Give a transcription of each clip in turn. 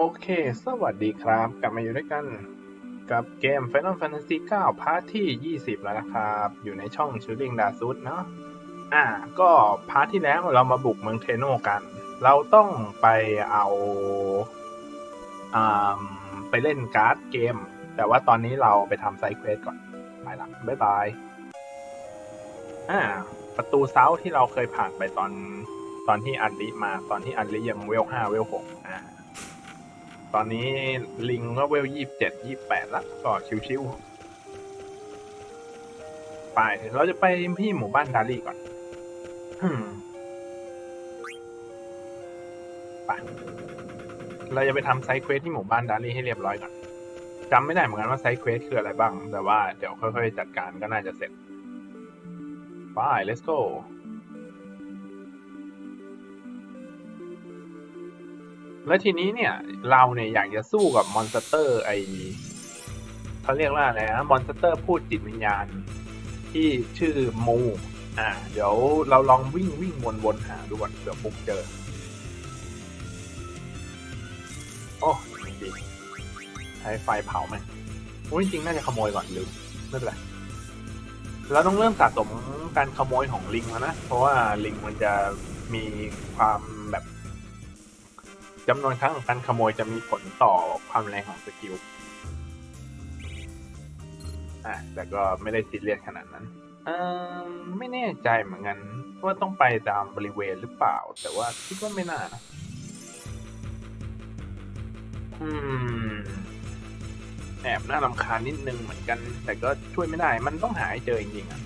โอเค สวัสดีครับ กลับมาอยู่ด้วยกัน กับเกม Final Fantasy 9พาร์ทที่ 20 แล้วนะครับ อยู่ในช่องชิลลิงดาซุดเนาะ อ่า ก็พาร์ทที่แล้วเรามาบุกเมืองเทโนกัน เราต้องไปเอาอ่าไปเล่นการ์ดเกม แต่ว่าตอนนี้เราไปทำไซด์เควสก่อน ไปละบ๊ายบาย อ่า ประตูเซาที่เราเคยผ่านไปตอน ตอนที่อันลิมา ตอนที่อันลิยังเวลห้าเวลหกอ่า ตอนนี้ลิงก็เวลยี่สิบเจ็ดยี่แปดละก็ชิวๆไป เราจะไปที่หมู่บ้านดารี่ก่อนฮึมไปเราจะไปทำไซด์เควสที่หมู่บ้านดารี่ให้เรียบร้อยก่อนจำไม่ได้เหมือนกันว่าไซด์เควสคืออะไรบ้าง แต่ว่าเดี๋ยวค่อยๆจัดการก็น่าจะเสร็จไป let's go แล้วทีนี้เนี่ยเราเนี่ยอยากจะสู้กับมอนสเตอร์ไอเขาเรียกว่าอะไรนะมอนสเตอร์พูดจิตวิญญาณที่ชื่อมูอ่า เดี๋ยวเราลองวิ่งวิ่งวนๆหาดูก่อนเผื่อปุ๊กเจอ โอ้ดีใช้ไฟเผาไหมโอ้ยจริงๆน่าจะขโมยก่อนลืมไม่เป็นไรเราต้องเริ่มสะสมการขโมยของลิงแล้วนะ เพราะว่าลิงมันจะมีความแบบ จำนวนครั้งของการขโมยจะมีผลต่อความแรงของสกิล อะแต่ก็ไม่ได้ซีเรียสขนาดนั้นเออไม่แน่ใจเหมือนกันว่าต้องไปตามบริเวณหรือเปล่า แต่ว่าคิดว่าไม่น่านะอืมแอบน่ารำคาญนิดนึงเหมือนกัน แต่ก็ช่วยไม่ได้ มันต้องหาให้เจอจริงๆอะ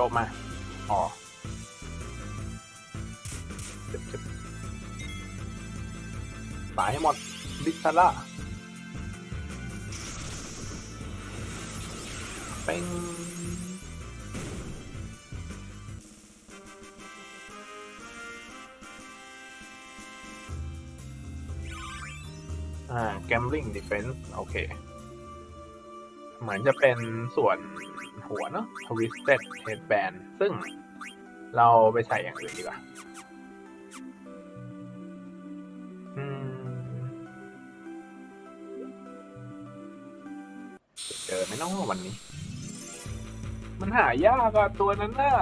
โจบมา อ๋อจึบจึบตายให้หมดบิสซาร่าเป็นอ่า gambling defense โอเค เหมือนจะเป็นส่วนหัวเนาะ twisted headband ซึ่งเราไปใส่อย่างอื่นดีกว่าเจอไมเน้องวันนี้ มันหายากอะตัวนั้นน่ะ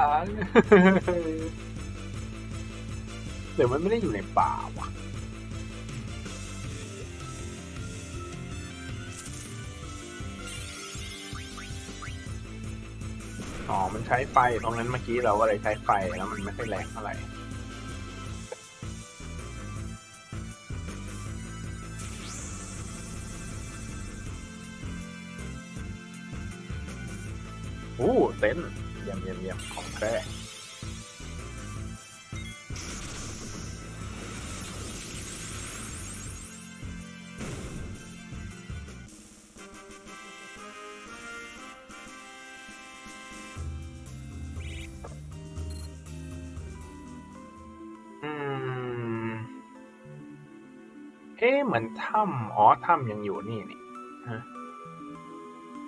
เดี๋ยวมันไม่ได้อยู่ในป่าว่ะ อ๋อ มันใช้ไฟ ตรงนั้นเมื่อกี้เราก็เลยใช้ไฟแล้วมันไม่ค่อยแรงเท่าไหร่โอ้เต็นเยี่ยมเยี่ยมเยี่ยมของแท้ อ๊ะเหมือนถ้ำอ๋อถ้ำยังอยู่นี่นี่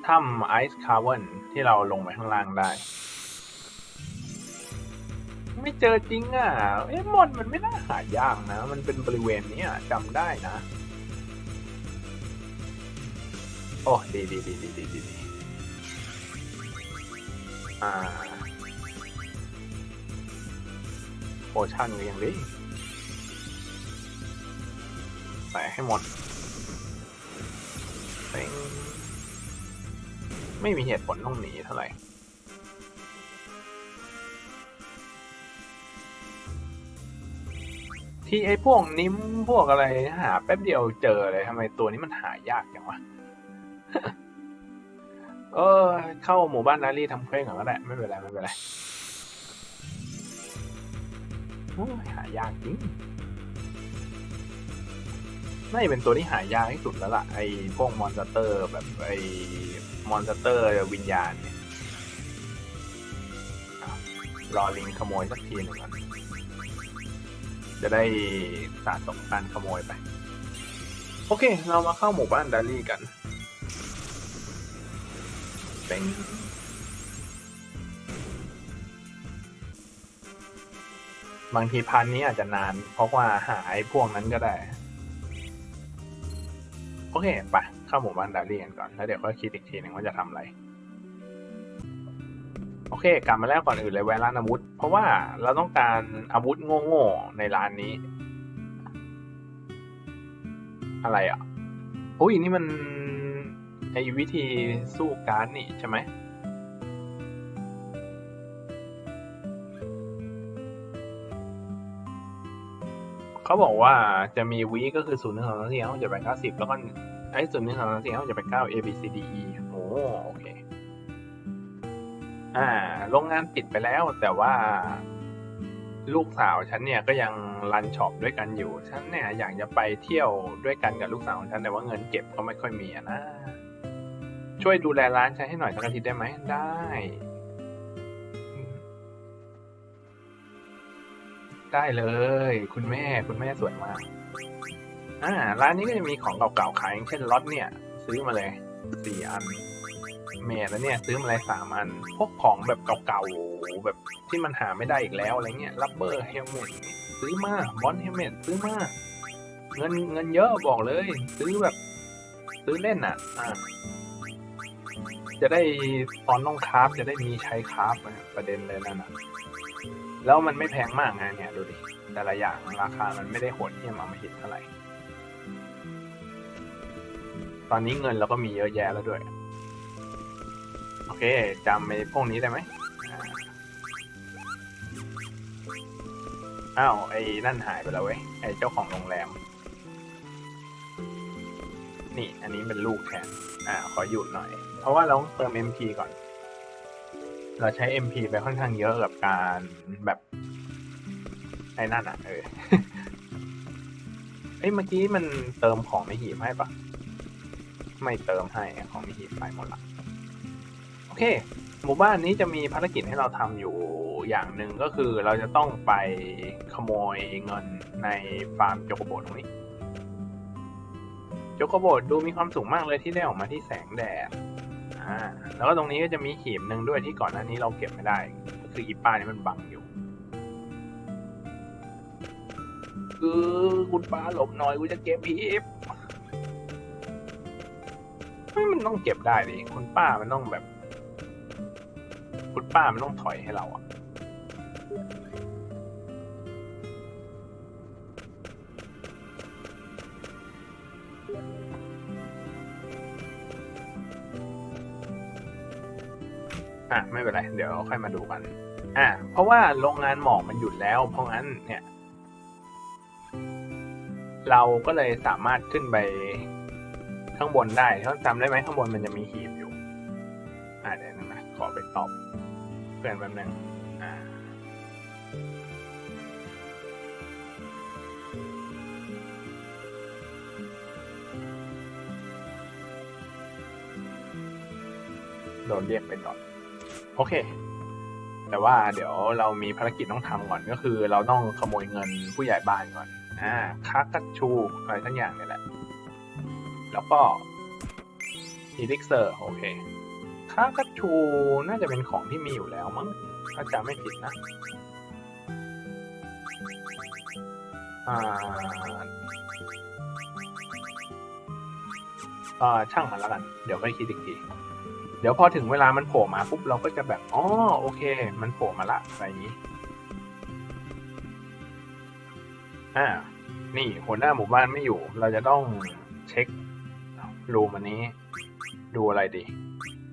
ถ้ำไอซ์คาร์เวนที่เราลงไปข้างล่างได้ ไม่เจอจริงอะ เอ๊ะมอนมันไม่น่าหายากนะ มันเป็นบริเวณนี้จำได้นะ โอ้ดีดีดีดีดีดีดีอ่าโพชั่นก็ยังดี ส่ให้หมด ไม่มีเหตุผลต้องหนีเท่าไหร่ที่ไอ้พวกนิ้มพวกอะไรหาแป๊บเดียวเจอเลยทำไมตัวนี้มันหายากจังวะ เออ เข้าหมู่บ้านนารีทำเควสก่อนก็ได้ไม่เป็นไร ไม่เป็นไรหายากจริง น่าจะเป็นตัวที่หายากที่สุดแล้วล่ะ ไอ้พวกมอนสเตอร์แบบไอ้มอนสเตอร์วิญญาณเนี่ยรอลิงขโมยสักทีหนึ่งก่อนจะได้สะสมการขโมยไป โอเค เรามาเข้าหมู่บ้านดารี่กันเป็นบางทีพันนี้อาจจะนาน เพราะว่าหาไอ้พวกนั้นก็ได้ อเคไปเข้าหมู่บ้านดารี่กันก่อน แล้วเดี๋ยวค่อยคิดอีกทีหนึ่งว่าจะทำอะไร โอเค กลับมาแล้วก่อนอื่นเลยแวะร้านอาวุธ เพราะว่าเราต้องการอาวุธโง่ๆในร้านนี้ อะไรอะ อุ้ยนี่มันไอ้วิธีสู้การ์ดนี่ใช่ไหม เขาบอกว่าจะมีวีก็คือศูนย์หนึ่งสองสามสี่ห้าหกเจ็ดแปดเก้าสิบแล้วก็ไอ้ศูนย์หนึ่งสองสามสี่ห้าหกเจ็ดแปดเก้า A B C D E โอ้โอเค อ่า โรงงานปิดไปแล้วแต่ว่าลูกสาวฉันเนี่ยก็ยังรันช็อปด้วยกันอยู่ ฉันเนี่ยอยากจะไปเที่ยวด้วยกันกับลูกสาวของฉันแต่ว่าเงินเก็บก็ไม่ค่อยมีนะ ช่วยดูแลร้านฉันให้หน่อยสักอาทิตย์ได้ไหมได้ ได้เลย คุณแม่คุณแม่สวยมากอ่าร้านนี้ก็จะมีของเก่าๆขายอย่างเช่นล็อตเนี่ย ซื้อมาเลยสี่อันเมย์แล้วเนี่ย ซื้อมาเลยสามอัน พวกของแบบเก่าๆแบบที่มันหาไม่ได้อีกแล้วอะไรเงี้ยรับเบอร์เฮลเมตซื้อมาบอลเฮลเมตซื้อมาเงินเงินเยอะบอกเลย ซื้อแบบ ซื้อเล่นอะอ่าจะได้ตอนต้องคราฟจะได้มีใช้คราฟประเด็นเลยนั่นน่ะ แล้วมันไม่แพงมากนะเนี่ยดูดิ แต่ละอย่างราคามันไม่ได้โหดที่มามาหิตเท่าไหร่ ตอนนี้เงินเราก็มีเยอะแยะแล้วด้วย โอเคจำไอ้พวกนี้ได้ไหมอ้าวไอ้นั่นหายไปแล้วเว้ย ไอ้เจ้าของโรงแรม นี่อันนี้เป็นลูกแทน อ่า ขอหยุดหน่อย เพราะว่าเราต้องเติม MP ก่อน เราใช้ MP ไปค่อนข้างเยอะกับการแบบไอ้นั่นอะ เออเอ้ยเมื่อกี้มันเติมของในหีบให้ปะไม่เติมให้ของในหีบไปหมดละโอเค หมู่บ้านนี้จะมีภารกิจให้เราทำอยู่อย่างหนึ่งก็คือเราจะต้องไปขโมยเงินในฟาร์มโจโกโบตรงนี้โจโกโบตดูมีความสูงมากเลยที่ได้ออกมาที่แสงแดด อ่าแล้วก็ตรงนี้ก็จะมีหีบหนึ่งด้วยที่ก่อนหน้านี้เราเก็บไม่ได้ ก็คืออีป้านี่มันบังอยู่ คือคุณป้าหลบหน่อยกูจะเก็บหีบไม่มันต้องเก็บได้ดิคุณป้ามันต้องแบบ คุณป้ามันต้องถอยให้เราอะ อะไม่เป็นไร เดี๋ยวค่อยมาดูกัน อะเพราะว่าโรงงานหมอกมันหยุดแล้ว เพราะงั้นเนี่ย เราก็เลยสามารถขึ้นไปข้างบนได้เขาจำได้ไหมข้างบนมันจะมีหีบอยู่ อ่าเดี๋ยวนะขอไปตอบเพื่อนแป๊บนึงอ่าโดนเรียกไปก่อน โอเค แต่ว่าเดี๋ยวเรามีภารกิจต้องทำก่อนก็คือ เราต้องขโมยเงินผู้ใหญ่บ้านก่อน อ่าคากัตชูอะไรทั้งอย่างเนี่ยแหละ แล้วก็อีลิกเซอร์โอเคคากัตชูน่าจะเป็นของที่มีอยู่แล้วมั้งถ้าจำไม่ผิดนะอ่าอ่าช่างมันแล้วกัน เดี๋ยวค่อยคิดอีกที เดี๋ยวพอถึงเวลามันโผล่มาปุ๊บเราก็จะแบบอ๋อโอเค มันโผล่มาละอะไรอย่างนี้ อ่า นี่หัวหน้าหมู่บ้านไม่อยู่ เราจะต้องเช็ครูมันนี้ ดูอะไรดี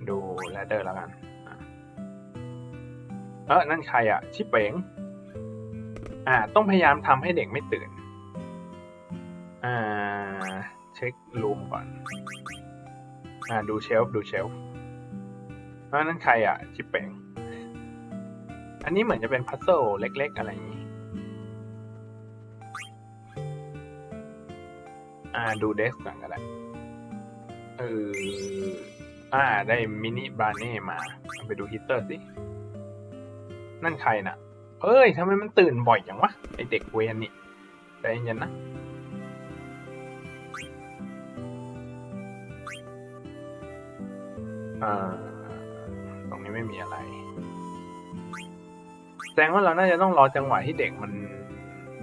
ดูแรดเดอร์แล้วกันเออนั่นใครอะชิปเป๋งอ่า ต้องพยายามทำให้เด็กไม่ตื่น อ่า เช็ครูมก่อน อ่า ดูเชลฟ์ดูเชลฟ์ เออนั่นใครอะชิปเป๋งอันนี้เหมือนจะเป็นพัซเซิลเล็ก ๆ อะไรอย่างนี้ อ่าดูเดสก่อนก็ได้เอออ่าได้มินิบราเน่มาไปดูฮิตเตอร์สิ นั่นใครน่ะ เอ้ยทำไมมันตื่นบ่อยอย่างวะ ไอเด็กเวนนี่ใจเย็นนะอ่า นี้ไม่มีอะไร แสดงว่าเราน่าจะต้องรอจังหวะที่เด็กมัน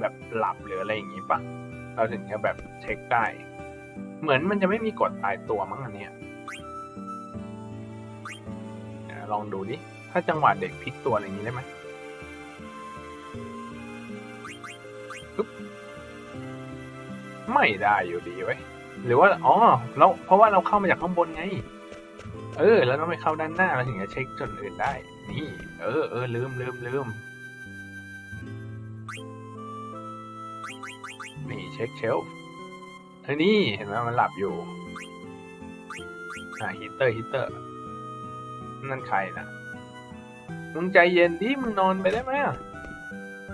แบบหลับหรืออะไรอย่างนี้ปะเราถึงจะแบบเช็คได้ เหมือนมันจะไม่มีกฎตายตัวมั้งอันเนี้ยลองดูดิ ถ้าจังหวะเด็กพลิกตัวอะไรอย่างนี้ได้ไหมไม่ได้อยู่ดีเว้ หรือว่า อ๋อเราเพราะว่าเราเข้ามาจากข้างบนไง เออ แล้วต้องไปเข้าด้านหน้าเราถึงจะเช็คจุดอื่นได้ นี่ เออเออลืมลืมลืมนี่เช็คเชลฟ์เออนี่เห็นไหมมันหลับอยู่อ่าฮีเตอร์ฮีเตอร์ นั่นใครนะมึงใจเย็นดิมึงนอนไปได้ไหม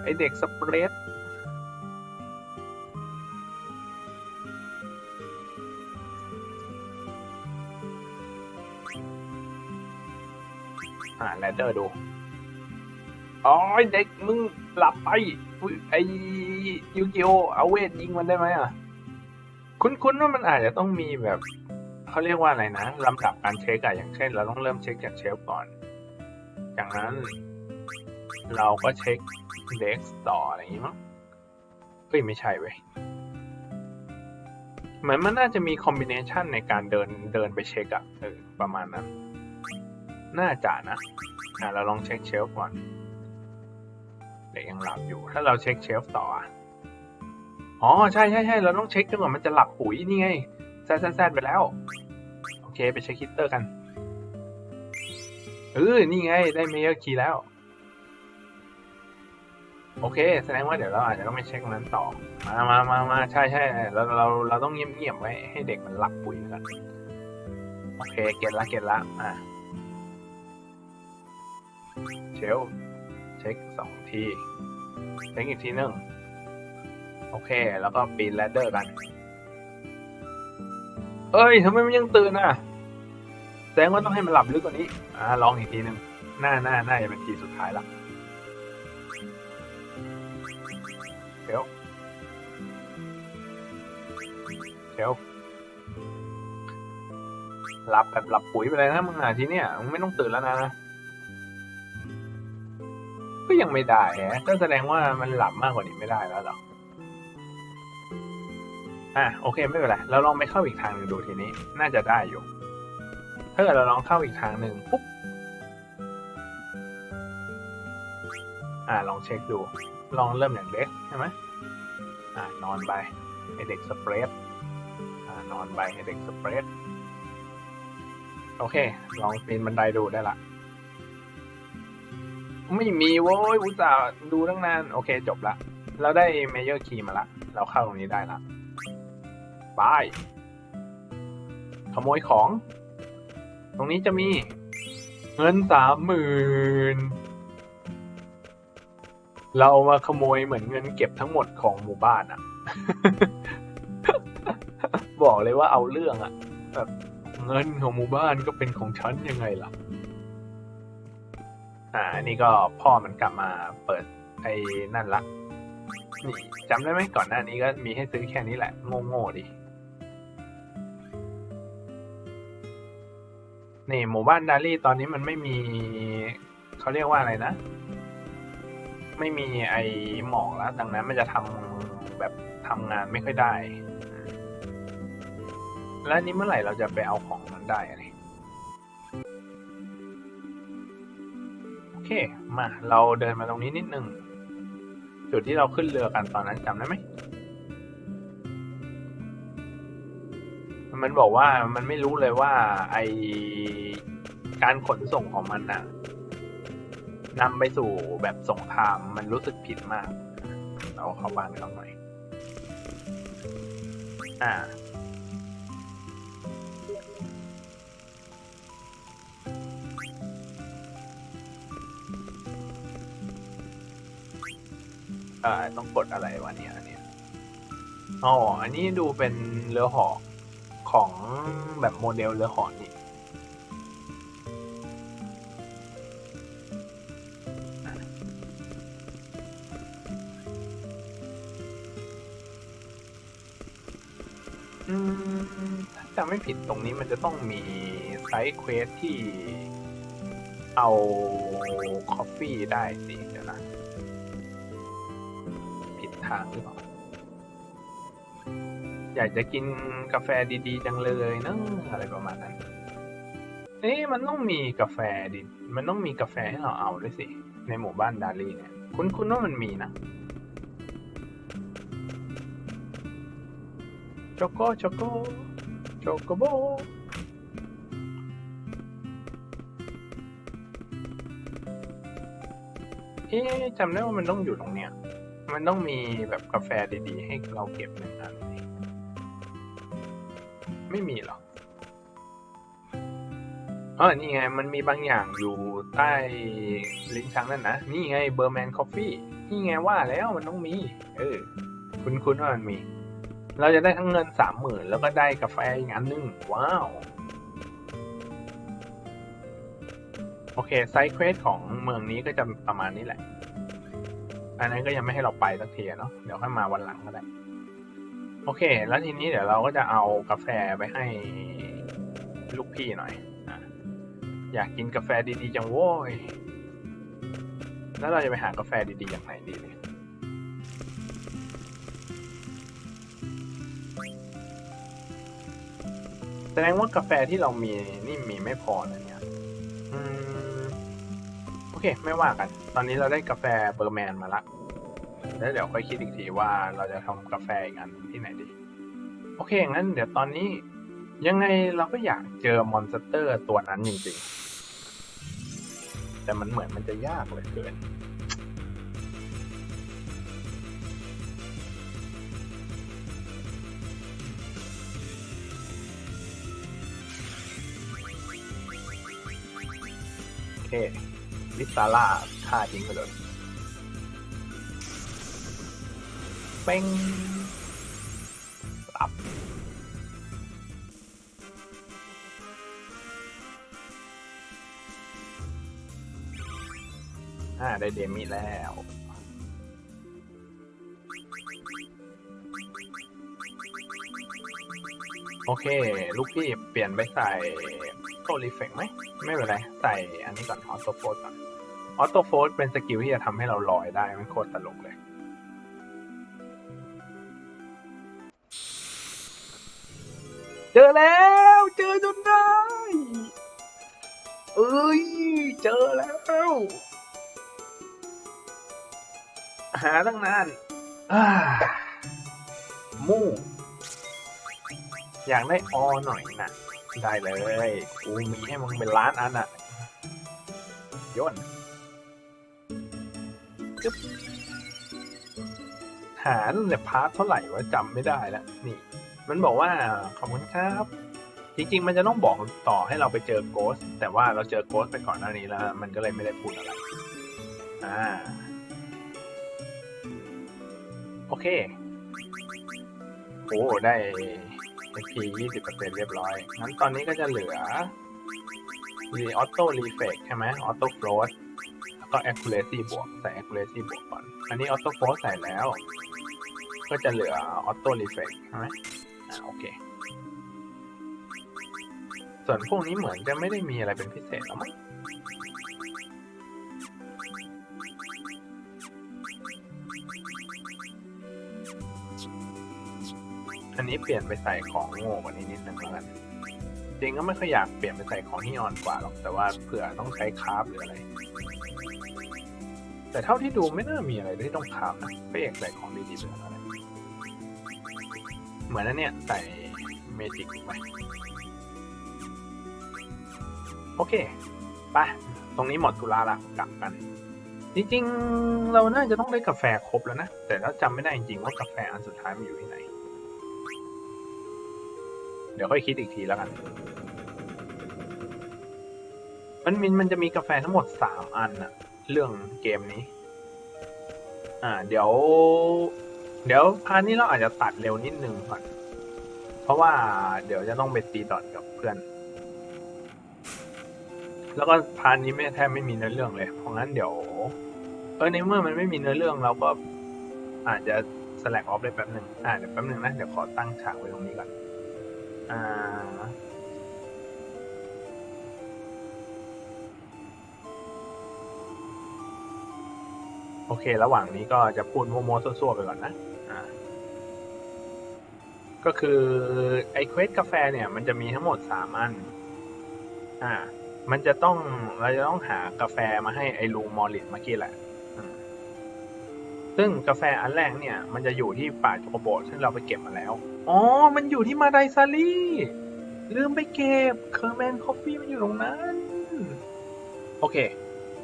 ไอเด็กสเปรด อ่าแรดเดอร์ดูอ๋อเด็กมึงหลับไปไอยูกิโอเอาเวทยิงมันได้ไหมอะ คุ้นๆว่ามันอาจจะต้องมีแบบเขาเรียกว่าอะไรนะลำดับการเช็คอะอย่างเช่น เราต้องเริ่มเช็คจากเชฟก่อน จากนั้น เราก็เช็คเด็กต่ออะไรอย่างงี้มั้งเฮ้ยไม่ใช่เว้ยเหมือนมันน่าจะมีคอมบิเนชันในการเดินเดินไปเช็คอะเออประมาณนั้น น่าจะนะอะเราลองเช็คเชลฟ์ก่อนเด็กยังหลับอยู่ ถ้าเราเช็คเชลฟ์ต่ออ๋อใช่ใช่ใช่เราต้องเช็คจนกว่ามันจะหลับปุ๋ยนี่ไงแซดแซดแซดไปแล้ว โอเคไปเช็คฮิตเตอร์กันเออนี่ไงได้เมเยอร์คีย์แล้ว โอเค แสดงว่าเดี๋ยวเราอาจจะต้องไปเช็คนั้นต่อ มามามามาใช่ใช่เราเราเราต้องเงียบเงียบๆไว้ให้เด็กมันหลับปุ๋ยก่อนโอเค เก็ตละเก็ตละอะ เชลเช็คสองที เช็คอีกทีหนึ่งโอเค แล้วก็ปีนแรดเดอร์กัน เอ้ยทำไมมันยังตื่นอะ แสดงว่าต้องให้มันหลับลึกกว่านี้ อ่า ลองอีกทีหนึ่งหน้าหน้าหน้าจะเป็นทีสุดท้ายละเชลเชลหลับแบบหลับปุ๋ยไปเลยนะมึงอะทีเนี้ยมึงไม่ต้องตื่นแล้วนะ ยังไม่ได้ฮะก็แสดงว่ามันหลับมากกว่านี้ไม่ได้แล้วหรออะโอเคไม่เป็นไรเราลองไปเข้าอีกทางหนึ่งดูทีนี้ น่าจะได้อยู่ ถ้าเกิดเราลองเข้าอีกทางหนึ่งปุ๊บอ่าลองเช็คดู ลองเริ่มอย่างเด็กใช่ไหมอ่านอนไปไอเด็กสเปรดอ่านอนไปไอเด็กสเปรดโอเค ลองปีนบันไดดูได้ละ ไม่มีโว้ยอุตส่าห์ดูตั้งนาน โอเคจบละ เราได้เมเยอร์คีย์มาละ เราเข้าตรงนี้ได้ละบายขโมยของ ตรงนี้จะมีเงินสามหมื่นเรามาขโมยเหมือนเงินเก็บทั้งหมดของหมู่บ้านอะบอกเลยว่าเอาเรื่องอะแบบเงินของหมู่บ้านก็เป็นของฉันยังไงล่ะ อ่าอันนี่ก็พ่อมันกลับมาเปิดไอ้นั่นละนี่จำได้ไหมก่อนหน้านี้ก็มีให้ซื้อแค่นี้แหละ โง่ๆดิ นี่หมู่บ้านดารี่ตอนนี้มันไม่มี เขาเรียกว่าอะไรนะ ไม่มีไอหมอกแล้ว ดังนั้นมันจะทำแบบทำงานไม่ค่อยได้ แล้วนี่เมื่อไหร่เราจะไปเอาของมันได้อะไร เค มา เราเดินมาตรงนี้นิดนึง จุดที่เราขึ้นเรือกันตอนนั้นจำได้ไหม มันบอกว่ามันไม่รู้เลยว่าไอการขนส่งของมันน่ะนำไปสู่แบบสงครามมันรู้สึกผิดมาก เราเข้าบ้านไปลองหน่อย อ่า เอ่ต้องกดอะไรวะเนี่ยอันเนี้ยอ๋ออันนี้ดูเป็นเรือหอของแบบโมเดลเรือหอนี่อืมถ้าจำไม่ผิดตรงนี้มันจะต้องมีไซด์เควสที่เอาคอฟฟี่ได้สิเดี๋ยวนะ ทางหรือเปล่าอยากจะกินกาแฟดีๆ จังเลยนะอะไรประมาณนั้นเอ๊ะมันต้องมีกาแฟดิมันต้องมีกาแฟให้เราเอาด้วยสิ ในหมู่บ้านดาลีเนี่ย คุณคุณว่ามันมีนะโชโกโชโกโชโกโบเอ๊ะจำได้ว่ามันต้องอยู่ตรงเนี้ย มันต้องมีแบบกาแฟดีๆ ให้เราเก็บหนึ่งอันไม่มีหรอเออนี่ไง มันมีบางอย่างอยู่ใต้ลิ้นชักนั่นนะ นี่ไงเบอร์แมนคอฟฟี่นี่ไงว่าแล้วมันต้องมี เออ คุณคุณว่ามันมี เราจะได้ทั้งเงินสามหมื่นแล้วก็ได้กาแฟอีกอันหนึง ว้าว โอเค ไซส์เควสของเมืองนี้ก็จะประมาณนี้แหละ อันนั้นก็ยังไม่ให้เราไปสักทีเนาะเดี๋ยวค่อยมาวันหลังก็ได้ โอเค แล้วทีนี้เดี๋ยวเราก็จะเอากาแฟไปให้ลูกพี่หน่อยออยากกินกาแฟดีๆจังโว้ยแล้วเราจะไปหากาแฟดีๆอย่างไหนดีเนี่ยแสดงว่ากาแฟที่เรามีนี่มีไม่พอนะเนี่ย เค ไม่ว่ากัน ตอนนี้เราได้กาแฟเบอร์แมนมาละ แล้วเดี๋ยวค่อยคิดอีกทีว่าเราจะทำกาแฟอีกอันที่ไหนดี โอเค งั้นเดี๋ยวตอนนี้ยังไงเราก็อยากเจอมอนสเตอร์ตัวนั้นจริงๆ แต่มันเหมือนมันจะยากเหลือเกินโอเค ลิซาร่าฆ่าทิ้งไปเลยเป้งหลับอ่าได้เดมิแล้วโอเค ลูกพี่เปลี่ยนไปใส่ โตรีเฟกไหมไม่เป็นไร ใส่อันนี้ก่อนออโต้โฟก่อนออโต้โฟเป็นสกิลที่จะทำให้เราลอยได้มันโคตรตลกเลย เจอแล้ว เจอจนได้ เอ้ย เจอแล้ว หาตั้งนานมู่อยากได้ออหน่อยนะ ได้เลยกูมีให้มึงเป็นล้านอันอะย่นจึ๊บหาตั้งแต่พาร์ทเท่าไหร่วะจำไม่ได้แล้วนี่ มันบอกว่าขอบคุณครับ จริง ๆ มันจะต้องบอกต่อให้เราไปเจอโกส แต่ว่าเราเจอโกสไปก่อนหน้านี้แล้ว มันก็เลยไม่ได้พูดอะไร อ่า โอเค โอ้ ได้ XP ยี่สิบเปอร์เซ็นเรียบร้อย งั้นตอนนี้ก็จะเหลือรีออโต้รีเฟกใช่ไหมออโต้โฟลดแล้วก็ accuracy บวก ใส่ accuracy บวกก่อน อันนี้ออโต้โฟลดใส่แล้ว ก็จะเหลือออโต้รีเฟกใช่ไหมอ่าโอเค ส่วนพวกนี้เหมือนจะไม่ได้มีอะไรเป็นพิเศษแล้วมั้ง อันนี้เปลี่ยนไปใส่ของโง่กว่านี้นิดนึงแล้วกันจริงก็ไม่ค่อยอยากเปลี่ยนไปใส่ของที่อ่อนกว่าหรอกแต่ว่าเผื่อต้องใช้คราฟหรืออะไร แต่เท่าที่ดูไม่น่ามีอะไรที่ต้องคราฟนะพระเอกใส่ของดีๆเลยอะไรเหมือนนั่นเนี่ยใส่เมจิกไปโอเคไปตรงนี้หมดธุระละกลับกัน จริงๆ เราน่าจะต้องได้กาแฟครบแล้วนะ แต่เราจำไม่ได้จริงๆว่ากาแฟอันสุดท้ายมันอยู่ที่ไหน เดี๋ยวค่อยคิดอีกทีแล้วกัน มันมีมันจะมีกาแฟทั้งหมดสามอันอะเรื่องเกมนี้ อ่า เดี๋ยว เดี๋ยวพาร์ทนี้เราอาจจะตัดเร็วนิดนึงก่อน เพราะว่าเดี๋ยวจะต้องไปตีดอทกับเพื่อน แล้วก็พาร์ทนี้ไม่แทบไม่มีเนื้อเรื่องเลย เพราะงั้นเดี๋ยว เออในเมื่อมันไม่มีเนื้อเรื่องเราก็อาจจะสลักออฟได้แป๊บหนึ่งอ่าเดี๋ยวแป๊บหนึ่งนะ เดี๋ยวขอตั้งฉากไว้ตรงนี้ก่อน อ่า โอเค ระหว่างนี้ก็จะพูดโมโมซั่วๆไปก่อนนะ อ่า ก็คือไอเควสกาแฟเนี่ย มันจะมีทั้งหมดสามอัน อ่า มันจะต้องเราจะต้องหากาแฟมาให้ไอลูมอริสเมื่อกี้แหละ ซึ่งกาแฟอันแรกเนี่ย มันจะอยู่ที่ป่าโจโกโบซึ่งเราไปเก็บมาแล้ว อ๋อ มันอยู่ที่มาไดซารีลืมไปเก็บเคอร์แมนคอฟฟี่มันอยู่ตรงนั้น โอเค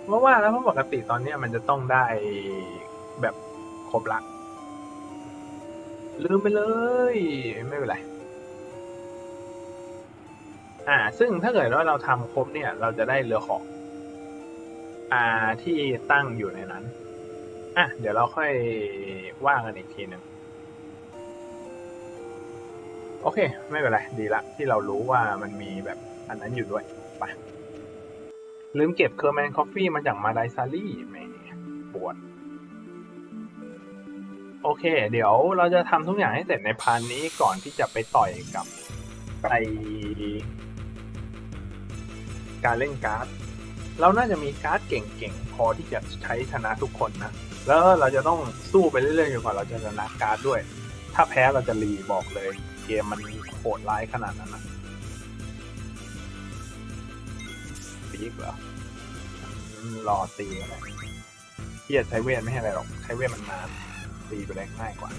เพราะว่าแล้วเพราะปกติตอนเนี้ยมันจะต้องได้แบบครบละลืมไปเลย ไม่เป็นไร อ่า ซึ่งถ้าเกิดว่าเราทำครบเนี่ย เราจะได้เรือของอ่าที่ตั้งอยู่ในนั้น อะ เดี๋ยวเราค่อยว่ากันอีกทีหนึ่งโอเค ไม่เป็นไร ดีละ ที่เรารู้ว่ามันมีแบบอันนั้นอยู่ด้วยไปลืมเก็บเคอร์แมนคอฟฟี่มาจากมาไดซารี่แหมปวด โอเค เดี๋ยวเราจะทำทุกอย่างให้เสร็จในพานนี้ก่อนที่จะไปต่อยกับไอการเล่นการ์ด เราน่าจะมีการ์ดเก่งๆ พอที่จะใช้ชนะทุกคนนะ แล้วเราจะต้องสู้ไปเรื่อยๆจนกว่าเราจะชนะการ์ดด้วย ถ้าแพ้เราจะรีบอกเลย เกมมันโหดร้ายขนาดนั้นนะตีกเหรอรอตีก็ได้เฮียใช้เวทไม่ให้อะไรหรอก ใช้เวทมันนานตีไปได้ง่ายกว่า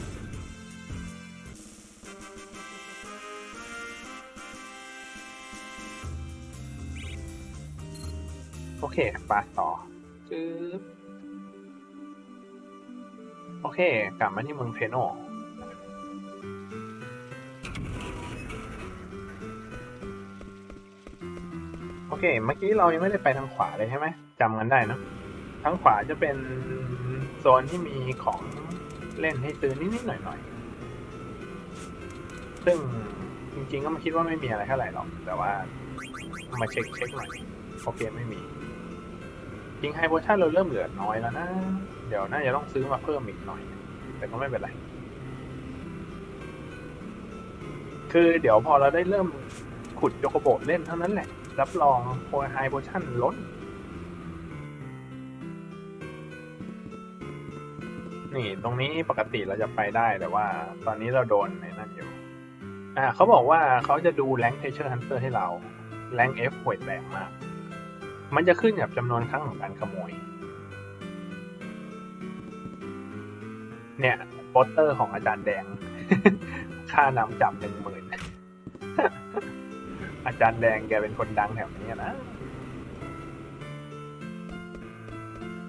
โอเคปาต่อจึ๊บ โอเค กลับมาที่เมืองเพโนโอเค เมื่อกี้เรายังไม่ได้ไปทางขวาเลยใช่ไหมจำกันได้นะทางขวาจะเป็นโซนที่มีของเล่นให้ซื้อนิดๆหน่อยๆ ซึ่งจริงๆก็มาคิดว่าไม่มีอะไรเท่าไหร่หรอก แต่ว่ามาเช็คเช็คหน่อยโอเคไม่มี จริงไฮโพชั่นเราเริ่มเหลือน้อยแล้วนะ เดี๋ยวน่าจะต้องซื้อมาเพิ่มอีกหน่อย แต่ก็ไม่เป็นไร คือเดี๋ยวพอเราได้เริ่มขุดโยโกโบะเล่นเท่านั้นแหละ รับรองโพไฮโพชั่นล้น นี่ตรงนี้ปกติเราจะไปได้แต่ว่า ตอนนี้เราโดนในนั่นอยู่ อ่าเขาบอกว่าเขาจะดูแรงเทเชอร์ฮันเตอร์ให้เราแรงเอฟห่วยแรงมาก มันจะขึ้นกับจำนวนครั้งของการขโมย เนี่ยโปสเตอร์ของอาจารย์แดง ค่านำจับหนึ่งหมื่นอาจารย์แดงแกเป็นคนดังแถวนี้นะ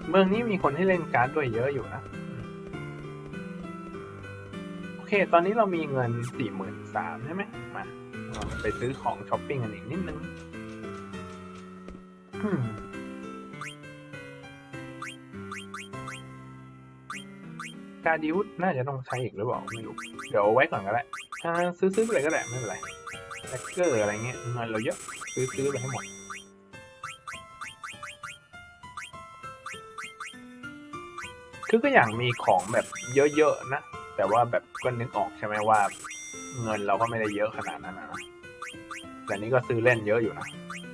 เมืองนี้มีคนให้เล่นการ์ดด้วยเยอะอยู่นะ โอเค ตอนนี้เรามีเงินสี่หมื่นสามใช่ไหมมาเราไปซื้อของช้อปปิ้งกันอีกนิดนึง อืม การดิวน่าจะต้องใช้อีกหรือเปล่าไม่รู้ เดี๋ยวไว้ก่อนก็ได้อ่าซื้อซื้อไปเลยก็ได้ไม่เป็นไรแท็กเกอร์อะไรเงี้ยเงินเราเยอะซื้อซื้อไปให้หมดคือก็อย่างมีของแบบเยอะๆนะ แต่ว่าแบบก็นึกออกใช่ไหมว่าเงินเราก็ไม่ได้เยอะขนาดนั้นนะแต่นี้ก็ซื้อเล่นเยอะอยู่นะ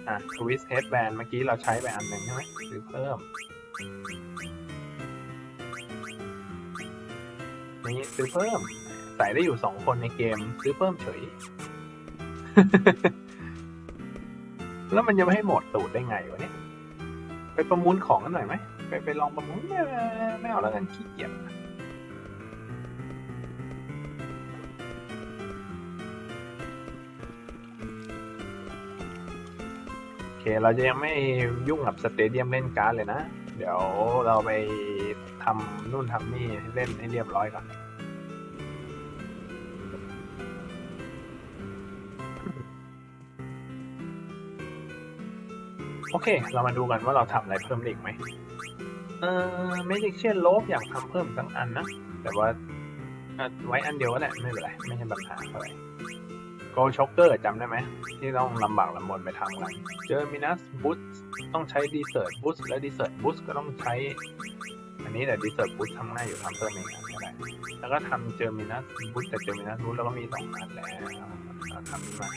อะทวิสเฮดแบนเมื่อกี้เราใช้ไปอันหนึ่งใช่ไหมซื้อเพิ่ม นี่ซื้อเพิ่ม ใส่ได้อยู่สองคนในเกม ซื้อเพิ่มเฉย แล้วมันจะไม่ให้หมดตูดได้ไงวะเนี่ยไปประมูลของกันหน่อยไหมไปไปลองประมูลไม่ไม่เอาแล้วกันขี้เกียจโอเคเราจะยังไม่ยุ่งกับสเตเดียมเล่นการ์ดเลยนะ เดี๋ยวเราไป ทำนู่นทำนี่เล่นให้เรียบร้อยก่อนโอเค เรามาดูกันว่าเราทำอะไรเพิ่มอีกไหมเออเมจิกเชียนโลบอยากทำเพิ่มสักอันนะ แต่ว่าไว้อันเดียวก็ได้ไม่เป็นไร ไม่ใช่ปัญหาเท่าไรโกช็อกเกอร์จำได้ไหม ที่ต้องลำบากลำบนไปทำกันเจอมินัสบูสต้องใช้ดีเซอร์ตบูสและดีเซอร์ตบูสก็ต้องใช้ นี้แต่ดีเซอร์ตบูสทำง่ายอยู่ทำเพิ่มเองอันก็ได้แล้วก็ทำเจอมินัสบูสแต่เจอมินัสบูสเราก็มีสองอันแล้วทำมา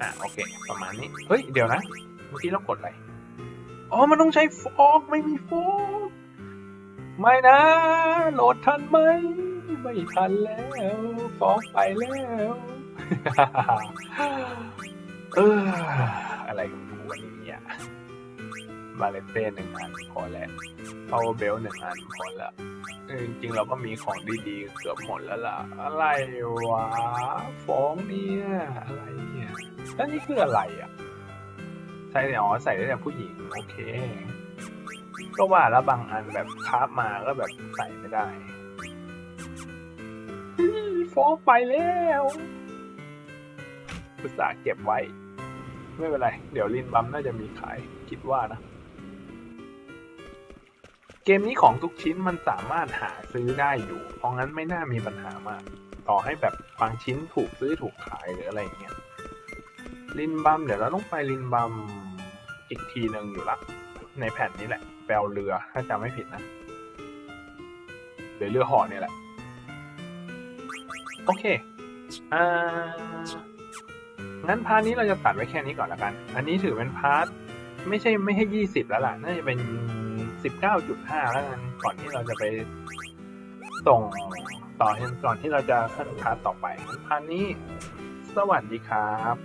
อะโอเค ประมาณนี้ เฮ้ย เดี๋ยวนะ เมื่อกี้เรากดอะไร อ๋อ มันต้องใช้ฟอกไม่มีฟอกไม่นะ โหลดทันไหม ไม่ทันแล้วฟองไปแล้วเอออะไรกันวันนี้อะ บาเลเต้หนึ่งอันพอแล้วพาวเบลหนึ่งอันพอและเออจริงๆเราก็มีของดีๆ เกือบหมดแล้วล่ะ อะไรวะฟ้องเนี่ยอะไรเนี่ยแล้วนี่คืออะไรอะ ใส่เนี่ยอ๋อใส่ได้แต่ผู้หญิง โอเค ก็ว่าแล้วบางอันแบบคราฟมาก็แบบใส่ไม่ได้ฟ้องไปแล้วอุตส่าห์เก็บไว้ ไม่เป็นไร เดี๋ยวลินบัมน่าจะมีขายคิดว่านะ เกมนี้ของทุกชิ้นมันสามารถหาซื้อได้อยู่ เพราะงั้นไม่น่ามีปัญหามาก ต่อให้แบบบางชิ้นถูกซื้อถูกขายหรืออะไรอย่างเงี้ย ลินบัมเดี๋ยวเราต้องไปลินบัมอีกทีหนึ่งอยู่ละ ในแผ่นนี้แหละ แปลเรือถ้าจำไม่ผิดนะหรือเรือห่อเนี่ยแหละ โอเค อ่า งั้นพาร์ทนี้เราจะตัดไว้แค่นี้ก่อนละกัน อันนี้ถือเป็นพาร์ทไม่ใช่ไม่ให้ยี่สิบแล้วล่ะ น่าจะเป็น สิบเก้าจุดห้าแล้วกันก่อนที่เราจะไปส่งต่อก่อนที่เราจะขั้นพาร์ทต่อไปงั้นพาร์ทนี้ สวัสดีครับ